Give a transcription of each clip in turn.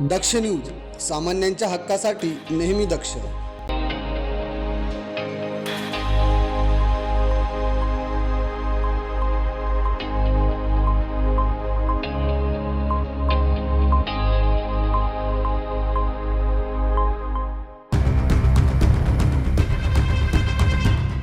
दक्ष news सामान्यांच्या हक्कासाठी नेहमी दक्ष.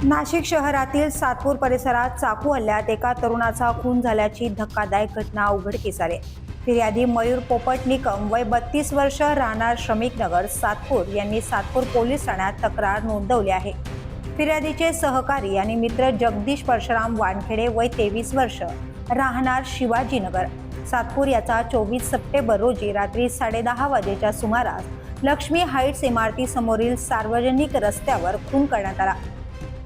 नाशिक शहरातील सातपूर परिसरात चाकू हल्ल्यात एका तरुणाचा खून झाल्याची धक्कादायक घटना उघडकीस आली. फिर्यादी मयूर पोपट निकम वय बत्तीस वर्ष राहणार श्रमिकनगर सातपूर यांनी सातपूर पोलीस ठाण्यात तक्रार नोंदवली आहे. फिर्यादीचे सहकारी आणि मित्र जगदीश परशुराम वानखेडे वय तेवीस वर्ष राहणार शिवाजीनगर. सातपूर याचा चोवीस सप्टेंबर रोजी रात्री साडेदहा वाजेच्या सुमारास लक्ष्मी हाईट्स इमारतीसमोरील सार्वजनिक रस्त्यावर खून करण्यात आला.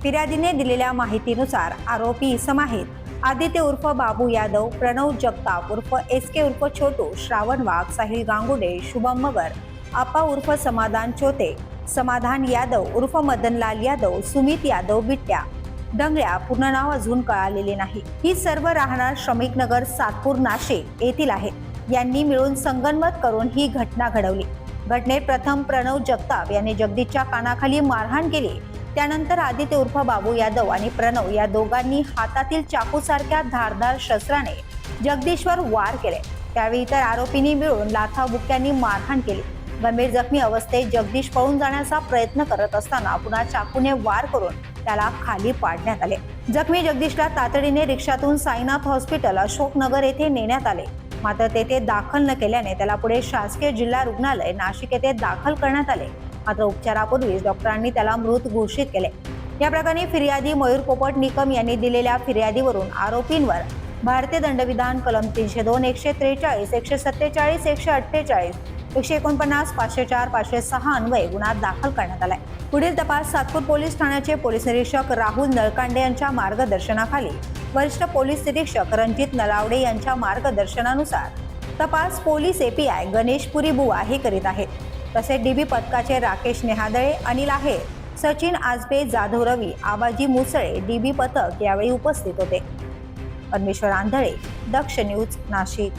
फिर्यादीने दिलेल्या माहितीनुसार आरोपी इसम आहेत. आदित्य उर्फ बाबू यादव प्रणव जगताप उर्फ एस के उर्फ छोटू श्रावण वाघ साहिल गांगुडे शुभम मगर आपा उर्फ समाधान चोते समाधान यादव उर्फ मदनलाल यादव सुमित यादव बिट्ट्या डंगळ्या पूर्ण नाव अजून कळालेले नाही. ही सर्व राहणार श्रमिक नगर सातपूर नाशिक येथील आहेत. यांनी मिळून संगनमत करून ही घटना घडवली. घटनेत प्रथम प्रणव जगताप यांनी जगदीशच्या कानाखाली मारहाण केली. त्यानंतर आदित्य उर्फ बाबू यादव आणि प्रणव या दोघांनी हातातील चाकूसारख्या धारदार शस्त्राने जगदीशवर वार केले. त्यावेळी इतर आरोपींनी मिळून लाथाबुक्यांनी मारहाण केली. गंभीर जखमी अवस्थेत जगदीश पळून जाण्याचा प्रयत्न करत असताना पुन्हा चाकूने वार करून त्याला खाली पाडण्यात आले. जखमी जगदीशला तातडीने रिक्षातून साईनाथ हॉस्पिटल अशोकनगर येथे नेण्यात आले. मात्र तेथे दाखल न केल्याने त्याला पुढे शासकीय जिल्हा रुग्णालय नाशिक येथे दाखल करण्यात आले. मात्र उपचारापूर्वीच डॉक्टरांनी त्याला मृत घोषित केले. या प्रकरणी फिर्यादी मयूर पोपट निकम यांनी दिलेल्या फिर्यादीवरून आरोपींवर भारतीय दंडविधान कलम तीनशे दोन एकशे त्रेचाळीस एकशे सत्तेचाळीस एकशे अठ्ठेचाळीस एकशे एकोणपन्नास पाचशे चार पाचशे सहा अन्वये गुन्हा दाखल करण्यात आलाय. पुढील तपास सातपूर पोलीस ठाण्याचे पोलीस निरीक्षक राहुल नळकांडे यांच्या मार्गदर्शनाखाली वरिष्ठ पोलीस निरीक्षक रणजित नलावडे यांच्या मार्गदर्शनानुसार तपास पोलीस एपीआय गणेश पुरी बुवा हे करीत आहेत. तसेच डीबी पथकाचे राकेश नेहादळे अनिल आहे सचिन आजबे जाधव रवी आबाजी मुसळे डीबी पथक यावेळी उपस्थित होते. परमेश्वर आंधळे दक्ष न्यूज नाशिक.